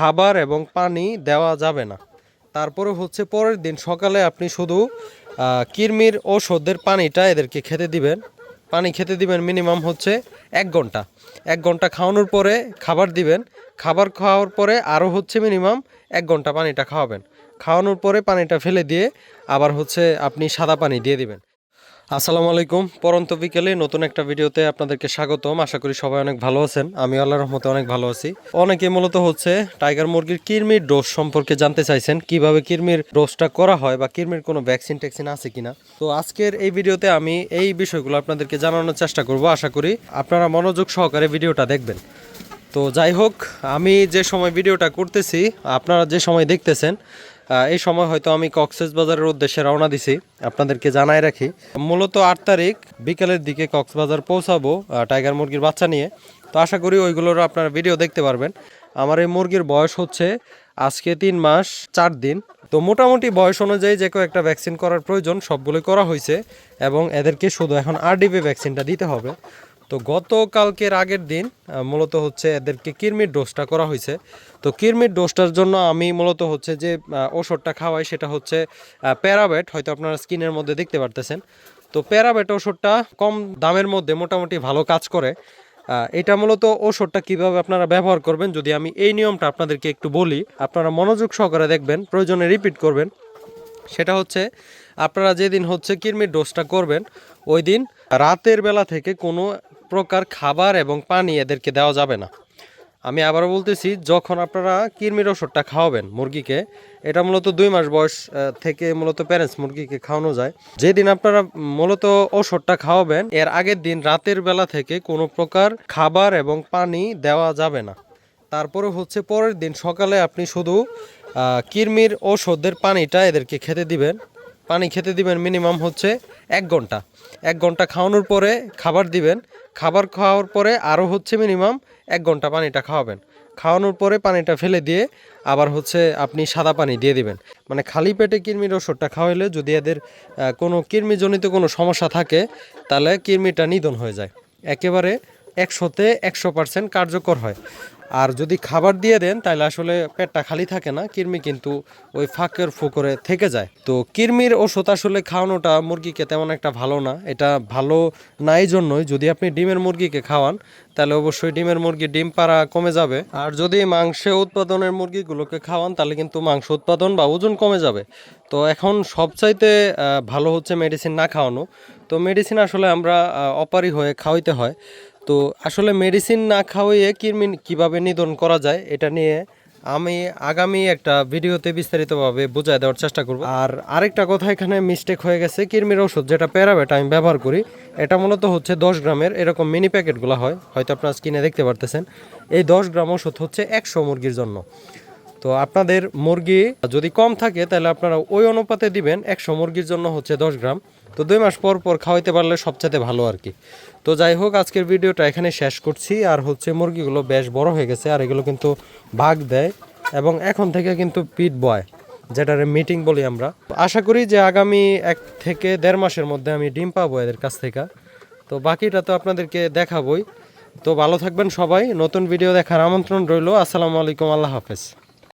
খাবার এবং পানি দেওয়া যাবে না। তারপরে হচ্ছে পরের দিন সকালে আপনি শুধু কৃমির ওষুধের পানিটা এদেরকে খেতে দিবেন। পানি খেতে দিবেন মিনিমাম হচ্ছে এক ঘণ্টা। এক ঘণ্টা খাওয়ানোর পরে খাবার দিবেন। খাবার খাওয়ার পরে আরও হচ্ছে মিনিমাম এক ঘণ্টা পানিটা খাওয়াবেন। খাওয়ানোর পরে পানিটা ফেলে দিয়ে আবার হচ্ছে আপনি সাদা পানি দিয়ে দিবেন। আসসালামু আলাইকুম। পরন্ত বিকেলে নতুন একটা ভিডিওতে আপনাদেরকে স্বাগতম। আশা করি সবাই অনেক ভালো আছেন। আমি আল্লাহর রহমতে অনেক ভালো আছি। অনেকে মূলত হচ্ছে টাইগার মুরগির কিরমির ডোজ সম্পর্কে জানতে চাইছেন, কীভাবে কিরমির ডোজটা করা হয় বা কিরমির কোনো ভ্যাকসিন ট্যাক্সিন আছে কিনা। তো আজকের এই ভিডিওতে আমি এই বিষয়গুলো আপনাদেরকে জানানোর চেষ্টা করব। আশা করি আপনারা মনোযোগ সহকারে ভিডিওটা দেখবেন। তো যাই হোক, আমি যে সময় ভিডিওটা করতেছি, আপনারা যে সময় দেখতেছেন এই সময় হয়তো আমি কক্সেস বাজারের উদ্দেশ্যে রওনা দিছি। আপনাদেরকে জানাই রাখি, মূলত আট তারিখ বিকেলের দিকে কক্সবাজার পৌঁছাবো টাইগার মুরগির বাচ্চা নিয়ে। তো আশা করি ওইগুলোর আপনারা ভিডিও দেখতে পারবেন। আমার এই মুরগির বয়স হচ্ছে আজকে তিন মাস চার দিন। তো মোটামুটি বয়স অনুযায়ী যে কয়েকটা ভ্যাকসিন করার প্রয়োজন, সবগুলোই করা হয়েছে এবং এদেরকে শুধু এখন আরডিবি ভ্যাকসিনটা দিতে হবে। তো গতকালকের আগের দিন মূলত হচ্ছে এদেরকে কিরমির ডোজটা করা হয়েছে। তো কিরমির ডোজটার জন্য আমি মূলত হচ্ছে যে ওষুধটা খাওয়াই, সেটা হচ্ছে প্যারাবেট, হয়তো আপনারা স্কিনের মধ্যে দেখতে পারতেছেন। তো প্যারাবেট ওষুধটা কম দামের মধ্যে মোটামুটি ভালো কাজ করে। এটা মূলত ওষুধটা কীভাবে আপনারা ব্যবহার করবেন, যদি আমি এই নিয়মটা আপনাদেরকে একটু বলি, আপনারা মনোযোগ সহকারে দেখবেন, প্রয়োজনে রিপিট করবেন। সেটা হচ্ছে, আপনারা যেদিন হচ্ছে কৃমির ডোজটা করবেন, ওই দিন রাতের বেলা থেকে কোনো প্রকার খাবার এবং পানি এদেরকে দেওয়া যাবে না। আমি আবারও বলতেছি, যখন আপনারা কৃমির ওষুধটা খাওয়াবেন মুরগিকে, এটা মূলত দুই মাস বয়স থেকে মূলত প্যারেন্টস মুরগিকে খাওয়ানো যায়। যেদিন আপনারা মূলত ওষুধটা খাওয়াবেন, এর আগের দিন রাতের বেলা থেকে কোনো প্রকার খাবার এবং পানি দেওয়া যাবে না। তারপরে হচ্ছে পরের দিন সকালে আপনি শুধু কৃমির ওষুধের পানিটা এদেরকে খেতে দিবেন। পানি খেতে দিবেন মিনিমাম হচ্ছে এক ঘণ্টা। এক ঘণ্টা খাওয়ানোর পরে খাবার দিবেন। খাবার খাওয়ার পরে আরও হচ্ছে মিনিমাম এক ঘণ্টা পানিটা খাওয়াবেন। খাওয়ানোর পরে পানিটা ফেলে দিয়ে আবার হচ্ছে আপনি সাদা পানি দিয়ে দিবেন। মানে খালি পেটে কৃমির ওষুধটা খাওয়াইলে যদি এদের কোনো কৃমিজনিত কোনো সমস্যা থাকে, তাহলে কৃমিটা নিধন হয়ে যায়। একেবারে একশোতে একশো পার্সেন্ট কার্যকর হয়। আর যদি খাবার দিয়ে দেন, তাহলে আসলে পেটটা খালি থাকে না, কৃমি কিন্তু ওই ফাঁকের ফুকরে থেকে যায়। তো কৃমির ওষুধ আসলে খাওয়ানোটা মুরগিকে তেমন একটা ভালো না, এটা ভালো না এই জন্যই। যদি আপনি ডিমের মুরগিকে খাওয়ান, তাহলে অবশ্যই ডিমের মুরগি ডিম পাড়া কমে যাবে। আর যদি মাংস উৎপাদনের মুরগিগুলোকে খাওয়ান, তাহলে কিন্তু মাংস উৎপাদন বা ওজন কমে যাবে। তো এখন সবচাইতে ভালো হচ্ছে মেডিসিন না খাওয়ানো। তো মেডিসিন আসলে আমরা অপারি হয়ে খাওয়াইতে হয়। তো আসলে মেডিসিন না খাওয়াইয়ে কৃমি কীভাবে নিধন করা যায়, এটা নিয়ে আমি আগামী একটা ভিডিওতে বিস্তারিতভাবে বোঝায় দেওয়ার চেষ্টা করব। আর আরেকটা কথা এখানে মিস্টেক হয়ে গেছে কৃমির ওষুধ যেটা প্যারাবেট আমি ব্যবহার করি, এটা মূলত হচ্ছে দশ গ্রামের এরকম মিনি প্যাকেটগুলো হয়, হয়তো আপনার স্কিনে দেখতে পারতেছেন। এই দশ গ্রাম ওষুধ হচ্ছে একশো মুরগির জন্য। তো আপনাদের মুরগি যদি কম থাকে, তাহলে আপনারা ওই অনুপাতে দিবেন, একশো মুরগির জন্য হচ্ছে দশ গ্রাম। তো দুই মাস পর পর খাওয়াইতে পারলে সবচেয়ে ভালো আর কি। তো যাই হোক, আজকের ভিডিওটা এখানে শেষ করছি। আর হচ্ছে মুরগিগুলো বেশ বড় হয়ে গেছে, আর এগুলো কিন্তু ভাগ দেয় এবং এখন থেকে কিন্তু পিট বয়, যেটারে মিটিং বলি আমরা। আশা করি যে আগামী এক থেকে দেড় মাসের মধ্যে আমি ডিম পাবো এদের কাছ থেকে। তো বাকিটা তো আপনাদেরকে দেখাবই। তো ভালো থাকবেন সবাই। নতুন ভিডিও দেখার আমন্ত্রণ রইল। আসসালামু আলাইকুম। আল্লাহ হাফেজ।